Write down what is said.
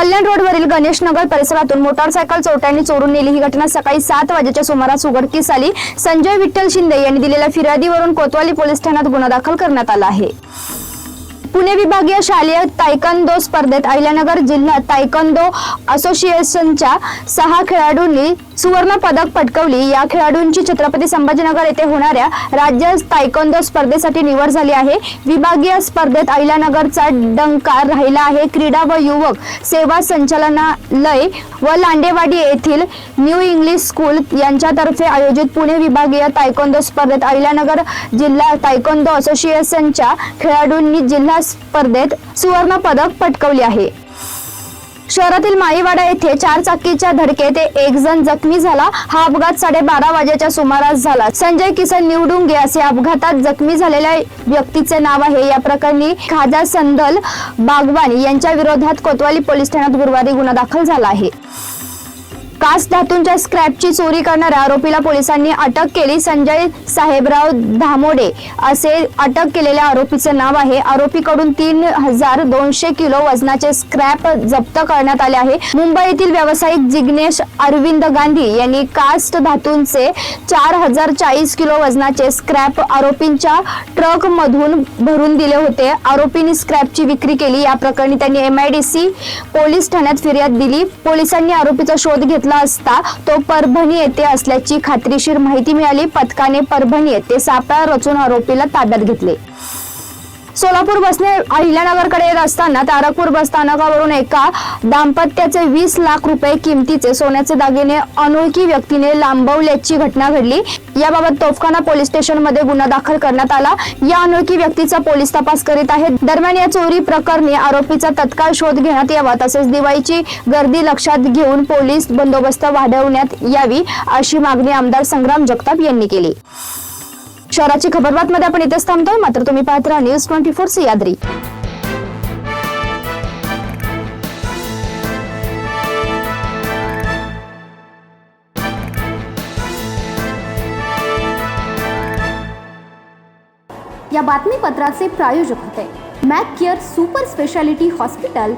कल्याण रोडवरील गणेश नगर परिसरातून मोटारसायकल चोरट्यांनी चोरून नेली. ही घटना सकाळी सात वाजेच्या सुमारास उघडकीस आली. संजय विठ्ठल शिंदे यांनी दिलेल्या फिर्यादीवरून कोतवाली पोलीस ठाण्यात गुन्हा दाखल करण्यात आला आहे. पुणे विभागीय शालेय तायकंदो स्पर्धेत अहिल्यानगर जिल्हा तायकंदो असोसिएशनच्या सहा खेळाडूंनी सुवर्ण पदक पटकवली. या खेळाडूंची छत्रपती संभाजीनगर येथे होणाऱ्या राज्य तायकोंदो स्पर्धेसाठी निवड झाली आहे. विभागीय स्पर्धेत अहिल्यानगरचा डंकार राहिला आहे. क्रीडा व युवक सेवा संचालनालय व लांडेवाडी येथील न्यू इंग्लिश स्कूल यांच्यातर्फे आयोजित पुणे विभागीय तायकोंदो स्पर्धेत अहिल्यानगर जिल्हा तायकोंदो असोसिएशनच्या खेळाडूंनी जिल्हा स्पर्धेत सुवर्ण पदक पटकवले आहे. शहरातील माईवाडा येथे चार चाकीच्या धडकेत एक जण जखमी झाला. हा अपघात साडेबारा वाजेच्या सुमारास झाला. संजय किसन निवडुंगे असे अपघातात जखमी झालेल्या व्यक्तीचे नाव आहे. या प्रकरणी खाजा संदल बागवानी यांच्या विरोधात कोतवाली पोलीस ठाण्यात गुरुवारी गुन्हा दाखल झाला आहे. कास धातूंच्या स्क्रॅपची चोरी करणाऱ्या आरोपीला पोलिसांनी अटक केली. संजय साहेबराव धामोडे असे अटक केलेल्या आरोपीचे नाव आहे. आरोपीकडून तीन हजार दोनशे किलो वजनाचे स्क्रॅप जप्त करण्यात आले आहे. मुंबईतील व्यावसायिक जिग्नेश अरविंद गांधी यांनी कास्ट धातूंचे चार हजार चाळीस किलो वजनाचे स्क्रॅप आरोपींच्या ट्रक मधून भरून दिले होते. आरोपींनी स्क्रॅपची विक्री केली. या प्रकरणी त्यांनी एमआयडीसी पोलीस ठाण्यात फिर्याद दिली. पोलिसांनी आरोपीचा शोध घेतला. असता तो परभणी येथे असल्याची खात्रीशीर माहिती मिळाली. पथकाने परभणी येथे सापळा रचून आरोपीला ताब्यात घेतले. सोलापूर बसने अहिल्यानगरकडे येत असताना तारकपूर बस स्थानकावरून एका दाम्पत्याचे वीस लाख रुपये किमतीचे सोन्याचे दागिने अनोळखी व्यक्तीने लांबवल्याची घटना घडली. याबाबत तोफखाना पोलीस स्टेशनमध्ये गुन्हा दाखल करण्यात आला. या अनोळखी व्यक्तीचा पोलीस तपास करीत आहेत. दरम्यान या चोरी प्रकरणी आरोपीचा तत्काळ शोध घेण्यात यावा तसेच दिवाळीची गर्दी लक्षात घेऊन पोलीस बंदोबस्त वाढवण्यात यावी अशी मागणी आमदार संग्राम जगताप यांनी केली. शहराची खबरबातमध्ये आपण इथेच थांबतोय. मात्र तुम्ही पाहत राहा न्यूज ट्वेंटी फोर सियाद्री या बातमीपत्राचे प्रायोजक होते. Mac care super speciality hospital